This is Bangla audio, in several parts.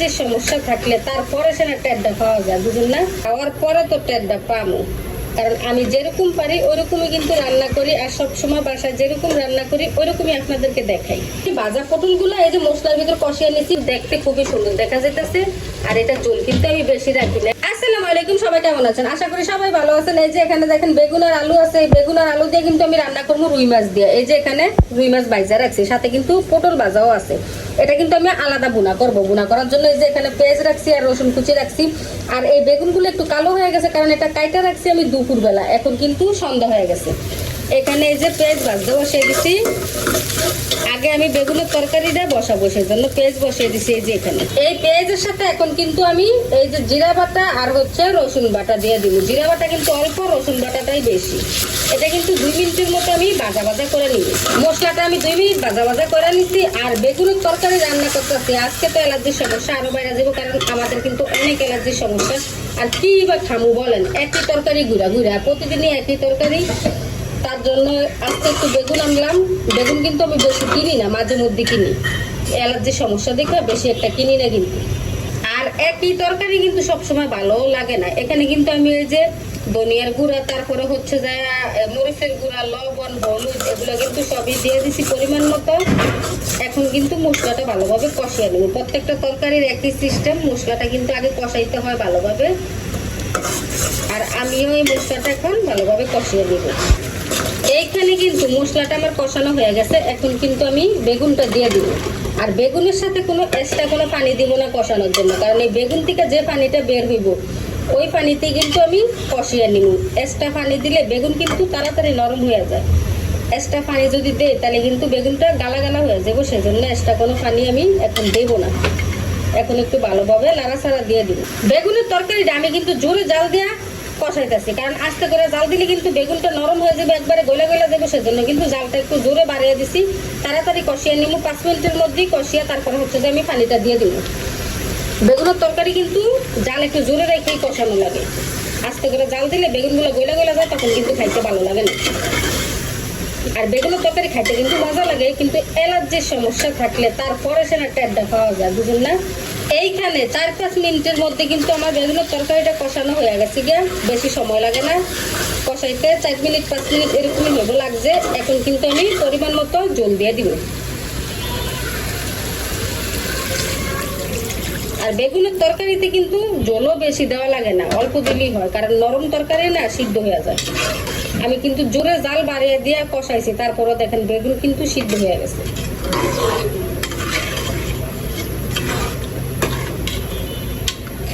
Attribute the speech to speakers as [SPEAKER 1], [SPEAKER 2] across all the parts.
[SPEAKER 1] অ্যালার্জির সমস্যা থাকলে তারপরে সেটা না পাওয়া যায়, বুঝুন না? খাওয়ার পরে তো টেডটা পামো কারণ আমি যেরকম পারি, ওরকমই কিন্তু রান্না করি আর সবসময় বাসায় যেরকম রান্না করি, ওরকমই আপনাদেরকে দেখাই। ভাজা পটলগুলো, এই যে মশলার ভিতরে কষিয়ে নিয়েছি, দেখতে খুবই সুন্দর দেখা যেতেছে আর এটা চুল কিন্তু আমি বেশি রাখি না। আসসালামু সবাই কেমন আছেন? আশা করি সবাই ভালো আছেন। এই যে এখানে দেখেন বেগুন আর আলু আছে। এই বেগুন আর আলু দিয়ে কিন্তু আমি রান্না করব রুই মাছ দিয়ে। এই যে এখানে রুই মাছ ভাজা রাখছি। সাথে কিন্তু পটল ভাজাও আছে। এটা কিন্তু আমি আলাদা বুনা করব। বুনা করার জন্য এই যে এখানে পেঁয়াজ রাখছি আর রসুন কুচি রাখছি। আর এই বেগুনগুলো একটু কালো হয়ে গেছে কারণ এটা কাইটা রাখছি আমি দুপুরবেলা। এখন কিন্তু সন্ধ্যা হয়ে গেছে। এখানে এই যে পেঁয়াজ ভাজতে বসিয়ে দিছি। আগে আমি বেগুনের তরকারিটা বসাবো সেই জন্য পেঁয়াজ বসিয়ে দিছি এই যে এখানে। এই পেঁয়াজের সাথে এখন কিন্তু আমি এই যে জিরা বাটা আর হচ্ছে রসুন বাটা দিয়ে দিব। জিরা বাটা কিন্তু অল্প, রসুন বাটাটাই বেশি। এটা কিন্তু দুই মিনিটের মতো আমি ভাজা ভাজা করে নিই মশলাটা আমি দুই মিনিট ভাজা ভাজা করে নিচ্ছি আর বেগুনের তরকারি রান্না করতেছি আজকে তো অ্যালার্জির সমস্যা, আরও বাইরে যাব কারণ আমাদের কিন্তু অনেক অ্যালার্জির সমস্যা। আর কি বা খামু বলেন, একই তরকারি ঘুরা ঘুরা, প্রতিদিনই একই তরকারি। তার জন্য আজকে একটু বেগুন আনলাম। বেগুন কিন্তু আমি বেশি কিনি না, মাঝে মধ্যে কিনি। অ্যালার্জির সমস্যা দেখে বেশি একটা কিনি না কিন্তু। আর একই তরকারি কিন্তু সবসময় ভালো লাগে না। এখানে কিন্তু আমি এই যে ধনিয়ার গুঁড়া, তারপরে হচ্ছে যে মরিচের গুঁড়া, লবণ, হলুদ, এগুলো কিন্তু সবই দিয়ে দিছি পরিমাণ মতো। এখন কিন্তু মশলাটা ভালোভাবে কষিয়ে নেব। প্রত্যেকটা তরকারির একই সিস্টেম মশলাটা কিন্তু আগে কষাইতে হয় ভালোভাবে। আর আমিও এই মশলাটা এখন ভালোভাবে কষিয়ে নেব। এইখানে কিন্তু মশলাটা আমার কষানো হয়ে গেছে। এখন কিন্তু আমি বেগুনটা দিয়ে দিব। আর বেগুনের সাথে কোনো এক্সট্রা কোনো পানি দিব না কষানোর জন্য। কারণ এই বেগুন থেকে যে পানিটা বের হইব, ওই পানিতে কিন্তু আমি কষিয়ে নিব। এক্সট্রা পানি দিলে বেগুন কিন্তু তাড়াতাড়ি নরম হয়ে যায়। এক্সট্রা পানি যদি দেয় তাহলে কিন্তু বেগুনটা গালা গালা হয়ে যাব। সেজন্য এক্সট্রা কোনো পানি আমি এখন দেবো না। এখন একটু ভালোভাবে নাড়াচাড়া দিয়ে দিব। বেগুনের তরকারিটা আমি কিন্তু জোরে জাল দেওয়া কষাইতেছি কারণ আস্তে করে জাল দিলে কিন্তু বেগুনটা নরম হয়ে যাবে, একবারে গলে গলে যাবে, সেজন্য কিন্তু জালটা একটু জোরে বাড়িয়ে দিছি। তাড়াতাড়ি কষিয়ে নিব পাঁচ মিনিটের মধ্যেই কষিয়ে তারপরে হচ্ছে যে আমি পানিটা দিয়ে দিব। বেগুনের তরকারি কিন্তু জাল একটু জোরে রেখেই কষানো লাগে। আস্তে করে জাল দিলে বেগুনগুলো গলে গলে যায়, তখন কিন্তু খাইতে ভালো লাগে না। আর বেগুনের তরকারি খাইতে কিন্তু মজা লাগে, কিন্তু অ্যালার্জির সমস্যা থাকলে তারপরে সে না টেডটা খাওয়া যায়, বুঝুন না? এইখানে চার পাঁচ মিনিটের মধ্যে কিন্তু আমার বেগুনের তরকারিটা কষানো হয়ে গেছে গিয়া। বেশি সময় লাগে না। কষাইতে চার মিনিট, পাঁচ মিনিট এরকমই হব লাগছে। এখন কিন্তু আমি পরিমাণ মতো জল দিয়ে দিব। আর বেগুনের তরকারিতে কিন্তু জলও বেশি দেওয়া লাগে না, অল্প দিলেই হয়, কারণ নরম তরকারি না সিদ্ধ হয়ে যায়। আমি কিন্তু জোরে জাল বাড়িয়ে দিয়ে কষাইছি তারপরে দেখেন বেগুন কিন্তু সিদ্ধ হয়ে গেছে।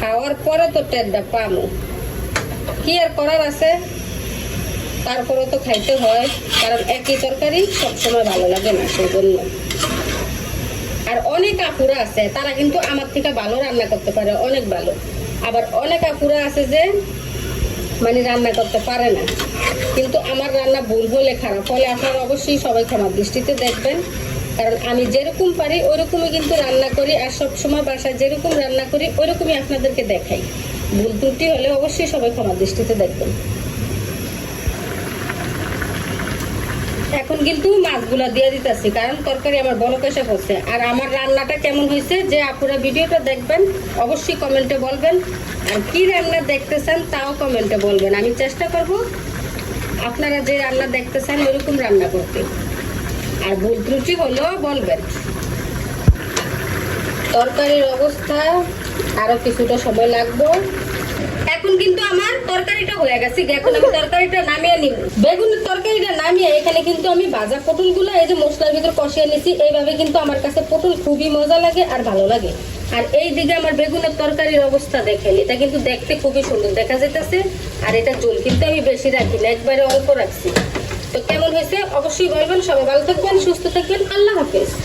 [SPEAKER 1] খাওয়ার পরে তো টেডটা পামো। কি আর করার আছে? তারপরে তো খাইতে হয়, কারণ একই তরকারি সবসময় ভালো লাগে না সেই জন্য আর অনেক আপুরা আছে, তারা কিন্তু আমার থেকে ভালো রান্না করতে পারে, অনেক ভালো। আবার অনেক আপুরা আছে যে মানে রান্না করতে পারে না। কিন্তু আমার রান্না ভুল হলে খারাপ হলে আপনারা অবশ্যই সবাই ক্ষমার দৃষ্টিতে দেখবেন। কারণ আমি যেরকম পারি, ওরকমই কিন্তু রান্না করি আর সব সময় বাসায় যেরকম রান্না করি, ওরকমই আপনাদেরকে দেখাই। ভুল ত্রুটি হলে অবশ্যই সবাই ক্ষমার দৃষ্টিতে দেখবেন। এখন কিন্তু মাছগুলা দিয়ে দিতেছি, কারণ তরকারি আমার বড় কেসে হচ্ছে। আর আমার রান্নাটা কেমন হয়েছে, যে আপনারা ভিডিওটা দেখবেন, অবশ্যই কমেন্টে বলবেন। আর কি রান্না দেখতেছেন, তাও কমেন্টে বলবেন। আমি চেষ্টা করব আপনারা যে রান্না দেখতেছেন ওইরকম রান্না করতে। আর ভুল ত্রুটি হলেও বলবেন। তরকারির অবস্থা, আরও কিছুটা সময় লাগবে। এখন কিন্তু আমার তরকারিটা হয়ে গেছে। এখন আমি তরকারিটা নামিয়ে নিব। বেগুনের তরকারিটা নামিয়ে এখানে কিন্তু আমি ভাজা পটলগুলো, এই যে মশলার ভিতর কষিয়ে নিছি, এইভাবে কিন্তু আমার কাছে পটল খুবই মজা লাগে আর ভালো লাগে। আর এই দিকে আমার বেগুনের তরকারির অবস্থা দেখেন, এটা কিন্তু দেখতে খুবই সুন্দর দেখা যাইতেছে। আর এটা চুল কিন্তু আমি বেশি রাখি না, একবারে অল্প রাখছি। তো কেমন হয়েছে? অবশ্যই বলবেন। সবাই ভালো থাকবেন সুস্থ থাকবেন। আল্লাহ হাফেজ।